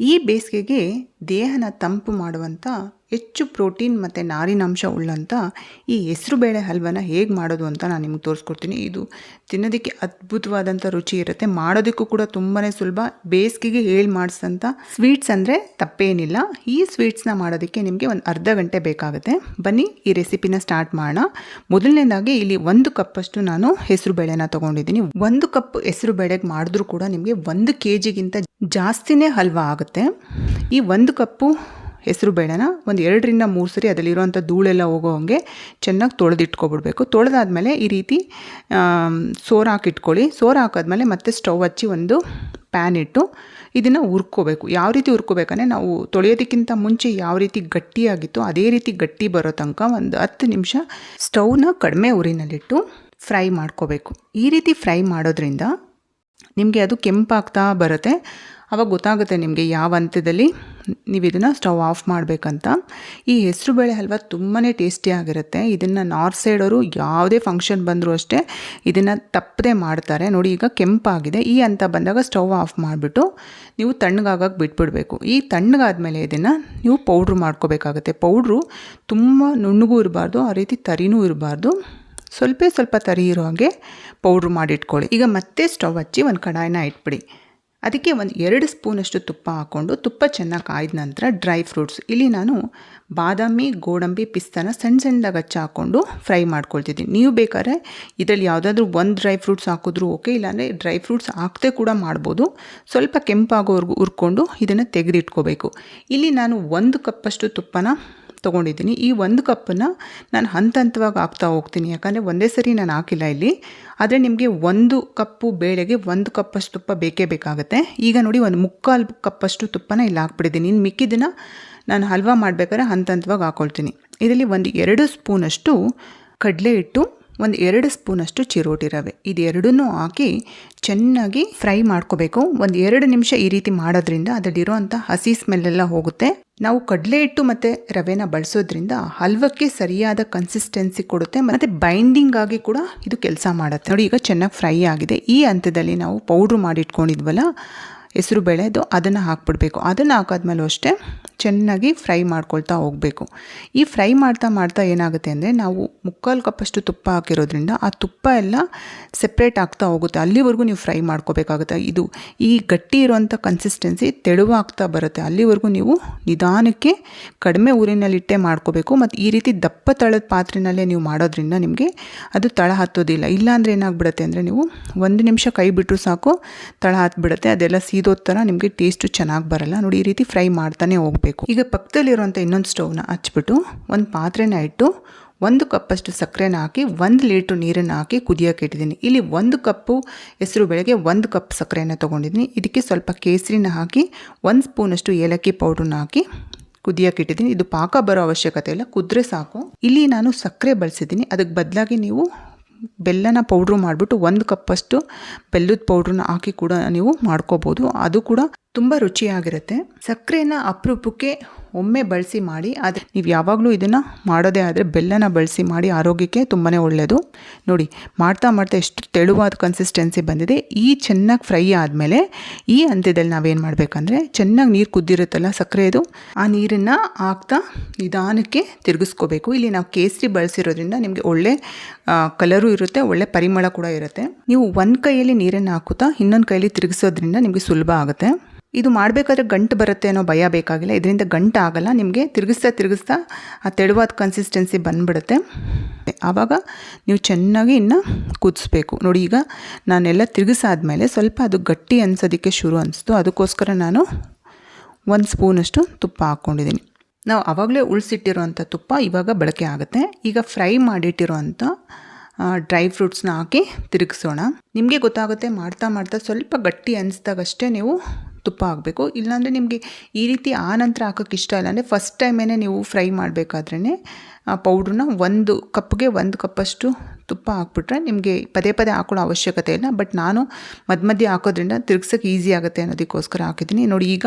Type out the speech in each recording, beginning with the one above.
ಈ ಬೇಸಿಗೆಗೆ ದೇಹನ ತಂಪು ಮಾಡುವಂಥ ಹೆಚ್ಚು ಪ್ರೋಟೀನ್ ಮತ್ತು ನಾರಿನಾಂಶ ಉಳ್ಳಂಥ ಈ ಹೆಸರುಬೇಳೆ ಹಲ್ವನ ಹೇಗೆ ಮಾಡೋದು ಅಂತ ನಾನು ನಿಮ್ಗೆ ತೋರಿಸ್ಕೊಡ್ತೀನಿ. ಇದು ತಿನ್ನೋದಕ್ಕೆ ಅದ್ಭುತವಾದಂಥ ರುಚಿ ಇರುತ್ತೆ. ಮಾಡೋದಕ್ಕೂ ಕೂಡ ತುಂಬಾ ಸುಲಭ. ಬೇಸಿಗೆಗೆ ಹೇಳಿ ಮಾಡಿಸಿದಂಥ ಸ್ವೀಟ್ಸ್ ಅಂದರೆ ತಪ್ಪೇನಿಲ್ಲ. ಈ ಸ್ವೀಟ್ಸ್ನ ಮಾಡೋದಕ್ಕೆ ನಿಮಗೆ ಒಂದು ಅರ್ಧ ಗಂಟೆ ಬೇಕಾಗುತ್ತೆ. ಬನ್ನಿ, ಈ ರೆಸಿಪಿನ ಸ್ಟಾರ್ಟ್ ಮಾಡೋಣ. ಮೊದಲನೇದಾಗಿ ಇಲ್ಲಿ ಒಂದು ಕಪ್ಪಷ್ಟು ನಾನು ಹೆಸರು ಬೇಳೆನ ತೊಗೊಂಡಿದ್ದೀನಿ. ಒಂದು ಕಪ್ ಹೆಸರು ಬೇಳೆಗೆ ಮಾಡಿದ್ರೂ ಕೂಡ ನಿಮಗೆ ಒಂದು ಕೆ ಜಿಗಿಂತ ಜಾಸ್ತಿನೇ ಹಲ್ವಾ ಆಗುತ್ತೆ. ಈ ಒಂದು ಕಪ್ಪು ಹೆಸರು ಬೇಳೆನ ಒಂದು ಎರಡರಿಂದ ಮೂರು ಸರಿ ಅದರಲ್ಲಿರುವಂಥ ಧೂಳೆಲ್ಲ ಹೋಗೋ ಹಾಗೆ ಚೆನ್ನಾಗಿ ತೊಳೆದಿಟ್ಕೊಬಿಡ್ಬೇಕು. ತೊಳೆದಾದ್ಮೇಲೆ ಈ ರೀತಿ ಸೋರು ಹಾಕಿಟ್ಕೊಳ್ಳಿ. ಸೋರು ಹಾಕಿದ್ಮೇಲೆ ಮತ್ತೆ ಸ್ಟವ್ ಹಚ್ಚಿ ಒಂದು ಪ್ಯಾನ್ ಇಟ್ಟು ಇದನ್ನು ಹುರ್ಕೋಬೇಕು. ಯಾವ ರೀತಿ ಹುರ್ಕೋಬೇಕಂದ್ರೆ ನಾವು ತೊಳೆಯೋದಕ್ಕಿಂತ ಮುಂಚೆ ಯಾವ ರೀತಿ ಗಟ್ಟಿಯಾಗಿತ್ತು ಅದೇ ರೀತಿ ಗಟ್ಟಿ ಬರೋ ತನಕ ಒಂದು ಹತ್ತು ನಿಮಿಷ ಸ್ಟವ್ನ ಕಡಿಮೆ ಉರಿನಲ್ಲಿಟ್ಟು ಫ್ರೈ ಮಾಡ್ಕೋಬೇಕು. ಈ ರೀತಿ ಫ್ರೈ ಮಾಡೋದ್ರಿಂದ ನಿಮಗೆ ಅದು ಕೆಂಪಾಗ್ತಾ ಬರುತ್ತೆ. ಆವಾಗ ಗೊತ್ತಾಗುತ್ತೆ ನಿಮಗೆ ಯಾವ ಹಂತದಲ್ಲಿ ನೀವು ಇದನ್ನು ಸ್ಟವ್ ಆಫ್ ಮಾಡಬೇಕಂತ. ಈ ಹೆಸರು ಬೇಳೆ ಹಲ್ವ ತುಂಬಾ ಟೇಸ್ಟಿಯಾಗಿರುತ್ತೆ ಇದನ್ನು ನಾರ್ತ್ ಅವರು ಯಾವುದೇ ಫಂಕ್ಷನ್ ಬಂದರೂ ಅಷ್ಟೇ ಇದನ್ನು ತಪ್ಪದೆ ಮಾಡ್ತಾರೆ. ನೋಡಿ, ಈಗ ಕೆಂಪಾಗಿದೆ. ಈ ಅಂತ ಬಂದಾಗ ಸ್ಟವ್ ಆಫ್ ಮಾಡಿಬಿಟ್ಟು ನೀವು ತಣ್ಣಗಾಗಕ್ಕೆ ಬಿಟ್ಬಿಡಬೇಕು. ಈ ತಣ್ಣಗಾದ್ಮೇಲೆ ಇದನ್ನು ನೀವು ಪೌಡ್ರು ಮಾಡ್ಕೋಬೇಕಾಗುತ್ತೆ. ಪೌಡ್ರು ತುಂಬ ನುಣ್ಣಗೂ ಇರಬಾರ್ದು, ಆ ರೀತಿ ತರಿನೂ ಇರಬಾರ್ದು. ಸ್ವಲ್ಪ ಸ್ವಲ್ಪ ತರಿ ಇರೋ ಹಾಗೆ ಪೌಡ್ರ್ ಮಾಡಿಟ್ಕೊಳ್ಳಿ. ಈಗ ಮತ್ತೆ ಸ್ಟವ್ ಹಚ್ಚಿ ಒಂದು ಕಡಾಯಿನ ಇಟ್ಬಿಡಿ. ಅದಕ್ಕೆ ಒಂದು ಎರಡು ಸ್ಪೂನಷ್ಟು ತುಪ್ಪ ಹಾಕ್ಕೊಂಡು ತುಪ್ಪ ಚೆನ್ನಾಗಿ ಕಾಯ್ದ ನಂತರ ಡ್ರೈ ಫ್ರೂಟ್ಸ್. ಇಲ್ಲಿ ನಾನು ಬಾದಾಮಿ, ಗೋಡಂಬಿ, ಪಿಸ್ತಾನ ಸಣ್ಣ ಸಣ್ಣದಾಗಿ ಹಚ್ಚ ಹಾಕ್ಕೊಂಡು ಫ್ರೈ ಮಾಡ್ಕೊಳ್ತಿದ್ದೀನಿ. ನೀವು ಬೇಕಾದ್ರೆ ಇದರಲ್ಲಿ ಯಾವುದಾದ್ರೂ ಒಂದು ಡ್ರೈ ಫ್ರೂಟ್ಸ್ ಹಾಕಿದ್ರೂ ಓಕೆ, ಇಲ್ಲಾಂದರೆ ಡ್ರೈ ಫ್ರೂಟ್ಸ್ ಹಾಕದೆ ಕೂಡ ಮಾಡ್ಬೋದು. ಸ್ವಲ್ಪ ಕೆಂಪಾಗೋವರೆಗೂ ಹುರ್ಕೊಂಡು ಇದನ್ನು ತೆಗೆದಿಟ್ಕೋಬೇಕು. ಇಲ್ಲಿ ನಾನು ಒಂದು ಕಪ್ಪಷ್ಟು ತುಪ್ಪನ ತೊಗೊಂಡಿದ್ದೀನಿ. ಈ ಒಂದು ಕಪ್ಪನ್ನು ನಾನು ಹಂತ ಹಂತವಾಗಿ ಹಾಕ್ತಾ ಹೋಗ್ತೀನಿ. ಯಾಕಂದರೆ ಒಂದೇ ಸರಿ ನಾನು ಹಾಕಿಲ್ಲ ಇಲ್ಲಿ. ಆದರೆ ನಿಮಗೆ ಒಂದು ಕಪ್ಪು ಬೇಳೆಗೆ ಒಂದು ಕಪ್ಪಷ್ಟು ತುಪ್ಪ ಬೇಕೇ ಬೇಕಾಗುತ್ತೆ. ಈಗ ನೋಡಿ ಒಂದು ಮುಕ್ಕಾಲು ಕಪ್ಪಷ್ಟು ತುಪ್ಪನ ಇಲ್ಲಿ ಹಾಕ್ಬಿಟ್ಟಿದ್ದೀನಿ. ಇನ್ನು ಮಿಕ್ಕಿದ್ದನ್ನು ನಾನು ಹಲ್ವಾ ಮಾಡಬೇಕಾದ್ರೆ ಹಂತ ಹಂತವಾಗಿ ಹಾಕ್ಕೊಳ್ತೀನಿ ಇದರಲ್ಲಿ ಒಂದು ಎರಡು ಸ್ಪೂನಷ್ಟು ಕಡಲೆ ಹಿಟ್ಟು ಒಂದು ಎರಡು ಸ್ಪೂನಷ್ಟು ಚಿರೋಟಿ ರವೆ. ಇದು ಎರಡನ್ನೂ ಹಾಕಿ ಚೆನ್ನಾಗಿ ಫ್ರೈ ಮಾಡ್ಕೋಬೇಕು. ಒಂದು ಎರಡು ನಿಮಿಷ ಈ ರೀತಿ ಮಾಡೋದ್ರಿಂದ ಅದರಲ್ಲಿರುವಂಥ ಹಸಿ ಸ್ಮೆಲ್ಲೆಲ್ಲ ಹೋಗುತ್ತೆ. ನಾವು ಕಡಲೆ ಹಿಟ್ಟು ಮತ್ತು ರವೆನ ಬಳಸೋದ್ರಿಂದ ಹಲ್ವಕ್ಕೆ ಸರಿಯಾದ ಕನ್ಸಿಸ್ಟೆನ್ಸಿ ಕೊಡುತ್ತೆ. ಮತ್ತು ಬೈಂಡಿಂಗ್ ಆಗಿ ಕೂಡ ಇದು ಕೆಲಸ ಮಾಡುತ್ತೆ. ನೋಡಿ, ಈಗ ಚೆನ್ನಾಗಿ ಫ್ರೈ ಆಗಿದೆ. ಈ ಹಂತದಲ್ಲಿ ನಾವು ಪೌಡ್ರ್ ಮಾಡಿಟ್ಕೊಂಡಿದ್ವಲ್ಲ ಹೆಸರು ಬೇಳೆದು ಅದನ್ನು ಹಾಕ್ಬಿಡ್ಬೇಕು. ಅದನ್ನು ಹಾಕಾದ್ಮೇಲೂ ಅಷ್ಟೇ ಚೆನ್ನಾಗಿ ಫ್ರೈ ಮಾಡ್ಕೊಳ್ತಾ ಹೋಗಬೇಕು. ಈ ಫ್ರೈ ಮಾಡ್ತಾ ಮಾಡ್ತಾ ಏನಾಗುತ್ತೆ ಅಂದರೆ ನಾವು ಮುಕ್ಕಾಲು ಕಪ್ಪಷ್ಟು ತುಪ್ಪ ಹಾಕಿರೋದ್ರಿಂದ ಆ ತುಪ್ಪ ಎಲ್ಲ ಸೆಪ್ರೇಟ್ ಆಗ್ತಾ ಹೋಗುತ್ತೆ. ಅಲ್ಲಿವರೆಗೂ ನೀವು ಫ್ರೈ ಮಾಡ್ಕೋಬೇಕಾಗುತ್ತೆ. ಇದು ಈ ಗಟ್ಟಿ ಇರುವಂಥ ಕನ್ಸಿಸ್ಟೆನ್ಸಿ ತೆಳುವಾಗ್ತಾ ಬರುತ್ತೆ. ಅಲ್ಲಿವರೆಗೂ ನೀವು ನಿಧಾನಕ್ಕೆ ಕಡಿಮೆ ಊರಿನಲ್ಲಿಟ್ಟೆ ಮಾಡ್ಕೋಬೇಕು. ಮತ್ತು ಈ ರೀತಿ ದಪ್ಪ ತಳದ ಪಾತ್ರೆನಲ್ಲೇ ನೀವು ಮಾಡೋದ್ರಿಂದ ನಿಮಗೆ ಅದು ತಳ ಹತ್ತೋದಿಲ್ಲ. ಇಲ್ಲಾಂದರೆ ಏನಾಗ್ಬಿಡುತ್ತೆ ಅಂದರೆ ನೀವು ಒಂದು ನಿಮಿಷ ಕೈ ಬಿಟ್ಟರು ಸಾಕು, ತಳ ಹತ್ಬಿಡುತ್ತೆ. ಅದೆಲ್ಲ ಸೀದೋ ಥರ ನಿಮಗೆ ಟೇಸ್ಟು ಚೆನ್ನಾಗಿ ಬರಲ್ಲ. ನೋಡಿ ಈ ರೀತಿ ಫ್ರೈ ಮಾಡ್ತಾನೆ ಹೋಗ್ಬೇಕು. ಈಗ ಪಕ್ಕದಲ್ಲಿರುವಂಥ ಇನ್ನೊಂದು ಸ್ಟೌವ್ನ ಹಚ್ಬಿಟ್ಟು ಒಂದು ಪಾತ್ರೆನ ಇಟ್ಟು ಒಂದು ಕಪ್ಪಷ್ಟು ಸಕ್ಕರೆನ ಹಾಕಿ ಒಂದು ಲೀಟ್ರ್ ನೀರನ್ನು ಹಾಕಿ ಕುದಿಯೋಕೆ ಇಟ್ಟಿದ್ದೀನಿ. ಇಲ್ಲಿ ಒಂದು ಕಪ್ಪು ಹೆಸರು ಬೆಳಗ್ಗೆ ಒಂದು ಕಪ್ ಸಕ್ಕರೆನ ತೊಗೊಂಡಿದ್ದೀನಿ. ಇದಕ್ಕೆ ಸ್ವಲ್ಪ ಕೇಸರಿನ ಹಾಕಿ ಒಂದು ಸ್ಪೂನಷ್ಟು ಏಲಕ್ಕಿ ಪೌಡ್ರನ್ನ ಹಾಕಿ ಕುದಿಯೋಕೆ ಇಟ್ಟಿದ್ದೀನಿ. ಇದು ಪಾಕ ಬರೋ ಅವಶ್ಯಕತೆ ಇಲ್ಲ, ಕುದ್ರೆ ಸಾಕು. ಇಲ್ಲಿ ನಾನು ಸಕ್ಕರೆ ಬಳಸಿದ್ದೀನಿ. ಅದಕ್ಕೆ ಬದಲಾಗಿ ನೀವು ಬೆಲ್ಲನ ಪೌಡ್ರು ಮಾಡಿಬಿಟ್ಟು ಒಂದು ಕಪ್ಪಷ್ಟು ಬೆಲ್ಲದ ಪೌಡ್ರನ್ನ ಹಾಕಿ ಕೂಡ ನೀವು ಮಾಡ್ಕೋಬೋದು. ಅದು ಕೂಡ ತುಂಬ ರುಚಿಯಾಗಿರುತ್ತೆ. ಸಕ್ಕರೆನ ಅಪರೂಪಕ್ಕೆ ಒಮ್ಮೆ ಬಳಸಿ ಮಾಡಿ, ಆದರೆ ನೀವು ಯಾವಾಗಲೂ ಇದನ್ನು ಮಾಡೋದೇ ಆದರೆ ಬೆಲ್ಲನ ಬಳಸಿ ಮಾಡಿ ಆರೋಗ್ಯಕ್ಕೆ ತುಂಬಾ ಒಳ್ಳೆಯದು ನೋಡಿ, ಮಾಡ್ತಾ ಮಾಡ್ತಾ ಎಷ್ಟು ತೆಳುವಾದ ಕನ್ಸಿಸ್ಟೆನ್ಸಿ ಬಂದಿದೆ. ಈ ಚೆನ್ನಾಗಿ ಫ್ರೈ ಆದಮೇಲೆ ಈ ಹಂತದಲ್ಲಿ ನಾವೇನು ಮಾಡಬೇಕಂದ್ರೆ ಚೆನ್ನಾಗಿ ನೀರು ಕುದ್ದಿರುತ್ತಲ್ಲ ಸಕ್ಕರೆದು ಆ ನೀರನ್ನು ಹಾಕ್ತಾ ನಿಧಾನಕ್ಕೆ ತಿರುಗಿಸ್ಕೋಬೇಕು. ಇಲ್ಲಿ ನಾವು ಕೇಸರಿ ಬಳಸಿರೋದ್ರಿಂದ ನಿಮಗೆ ಒಳ್ಳೆ ಕಲರು ಇರುತ್ತೆ, ಒಳ್ಳೆ ಪರಿಮಳ ಕೂಡ ಇರುತ್ತೆ. ನೀವು ಒಂದು ಕೈಯಲ್ಲಿ ನೀರನ್ನು ಹಾಕುತ್ತಾ ಇನ್ನೊಂದು ಕೈಯಲ್ಲಿ ತಿರುಗಿಸೋದ್ರಿಂದ ನಿಮಗೆ ಸುಲಭ ಆಗುತ್ತೆ. ಇದು ಮಾಡಬೇಕಾದ್ರೆ ಗಂಟು ಬರುತ್ತೆ ಅನ್ನೋ ಭಯ ಬೇಕಾಗಿಲ್ಲ. ಇದರಿಂದ ಗಂಟು ಆಗಲ್ಲ, ನಿಮಗೆ ತಿರುಗಿಸ್ತಾ ತಿರುಗಿಸ್ತಾ ಆ ತೆಳುವಾದ ಕನ್ಸಿಸ್ಟೆನ್ಸಿ ಬಂದ್ಬಿಡುತ್ತೆ. ಆವಾಗ ನೀವು ಚೆನ್ನಾಗಿ ಇನ್ನು ಕುದಿಸ್ಬೇಕು. ನೋಡಿ ಈಗ ನಾನೆಲ್ಲ ತಿರುಗಿಸಾದ್ಮೇಲೆ ಸ್ವಲ್ಪ ಅದು ಗಟ್ಟಿ ಅನ್ಸೋದಕ್ಕೆ ಶುರು ಅನಿಸ್ತು. ಅದಕ್ಕೋಸ್ಕರ ನಾನು ಒಂದು ಸ್ಪೂನಷ್ಟು ತುಪ್ಪ ಹಾಕ್ಕೊಂಡಿದ್ದೀನಿ. ನಾವು ಆವಾಗಲೇ ಉಳಿಸಿಟ್ಟಿರೋವಂಥ ತುಪ್ಪ ಇವಾಗ ಬಳಕೆ ಆಗುತ್ತೆ. ಈಗ ಫ್ರೈ ಮಾಡಿಟ್ಟಿರೋವಂಥ ಡ್ರೈ ಫ್ರೂಟ್ಸ್ನ ಹಾಕಿ ತಿರುಗಿಸೋಣ. ನಿಮಗೆ ಗೊತ್ತಾಗುತ್ತೆ, ಮಾಡ್ತಾ ಮಾಡ್ತಾ ಸ್ವಲ್ಪ ಗಟ್ಟಿ ಅನಿಸ್ದಾಗಷ್ಟೇ ನೀವು ತುಪ್ಪ ಹಾಕಬೇಕು. ಇಲ್ಲಾಂದರೆ ನಿಮಗೆ ಈ ರೀತಿ ಆ ನಂತರ ಹಾಕೋಕ್ಕೆ ಇಷ್ಟ ಇಲ್ಲ. ಅಂದರೆ ಫಸ್ಟ್ ಟೈಮೇ ನೀವು ಫ್ರೈ ಮಾಡಬೇಕಾದ್ರೇ ಆ ಪೌಡ್ರನ್ನ ಒಂದು ಕಪ್ಗೆ ಒಂದು ಕಪ್ಪಷ್ಟು ತುಪ್ಪ ಹಾಕ್ಬಿಟ್ರೆ ನಿಮಗೆ ಪದೇ ಪದೇ ಹಾಕೊಳ್ಳೋ ಅವಶ್ಯಕತೆ ಇಲ್ಲ. ಬಟ್ ನಾನು ಮಧ್ಯ ಮಧ್ಯೆ ಹಾಕೋದ್ರಿಂದ ತಿರ್ಗ್ಸೋಕ್ಕೆ ಈಸಿ ಆಗುತ್ತೆ ಅನ್ನೋದಕ್ಕೋಸ್ಕರ ಹಾಕಿದ್ದೀನಿ. ನೋಡಿ ಈಗ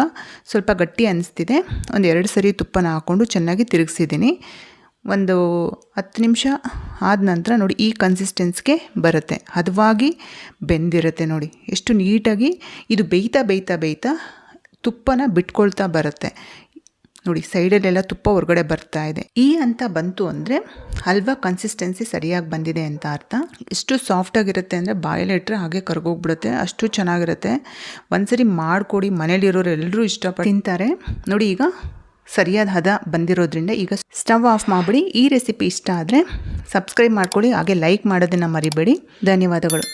ಸ್ವಲ್ಪ ಗಟ್ಟಿ ಅನಿಸ್ತಿದೆ. ಒಂದು ಎರಡು ಸರಿ ತುಪ್ಪನ ಹಾಕ್ಕೊಂಡು ಚೆನ್ನಾಗಿ ತಿರುಗಿಸಿದ್ದೀನಿ. ಒಂದು ಹತ್ತು ನಿಮಿಷ ಆದ ನಂತರ ನೋಡಿ ಈ ಕನ್ಸಿಸ್ಟೆನ್ಸ್ಗೆ ಬರುತ್ತೆ. ಹದವಾಗಿ ಬೆಂದಿರುತ್ತೆ ನೋಡಿ. ಎಷ್ಟು ನೀಟಾಗಿ ಇದು ಬೇಯ್ತಾ ಬೇಯ್ತಾ ಬೇಯ್ತಾ ತುಪ್ಪನ ಬಿಟ್ಕೊಳ್ತಾ ಬರುತ್ತೆ. ನೋಡಿ, ಸೈಡಲ್ಲೆಲ್ಲ ತುಪ್ಪ ಹೊರಗಡೆ ಬರ್ತಾ ಇದೆ. ಈ ಅಂತ ಬಂತು ಅಂದರೆ ಹಲ್ವಾ ಕನ್ಸಿಸ್ಟೆನ್ಸಿ ಸರಿಯಾಗಿ ಬಂದಿದೆ ಅಂತ ಅರ್ಥ. ಎಷ್ಟು ಸಾಫ್ಟಾಗಿರುತ್ತೆ ಅಂದರೆ ಬಾಯಲ್ಲಿ ಇಟ್ಟರೆ ಹಾಗೆ ಕರ್ಗೋಗ್ಬಿಡುತ್ತೆ. ಅಷ್ಟು ಚೆನ್ನಾಗಿರುತ್ತೆ. ಒಂದ್ಸರಿ ಮಾಡಿಕೊಡಿ. ಮನೇಲಿರೋರು ಎಲ್ಲರೂ ಇಷ್ಟಪಟ್ಟು ತಿಂತಾರೆ. ನೋಡಿ ಈಗ ಸರಿಯಾದ ಹದ ಬಂದಿರೋದ್ರಿಂದ ಈಗ ಸ್ಟವ್ ಆಫ್ ಮಾಡಿಬಿಡಿ. ಈ ರೆಸಿಪಿ ಇಷ್ಟ ಆದರೆ ಸಬ್ಸ್ಕ್ರೈಬ್ ಮಾಡ್ಕೊಳ್ಳಿ, ಹಾಗೆ ಲೈಕ್ ಮಾಡೋದನ್ನು ಮರಿಬೇಡಿ. ಧನ್ಯವಾದಗಳು.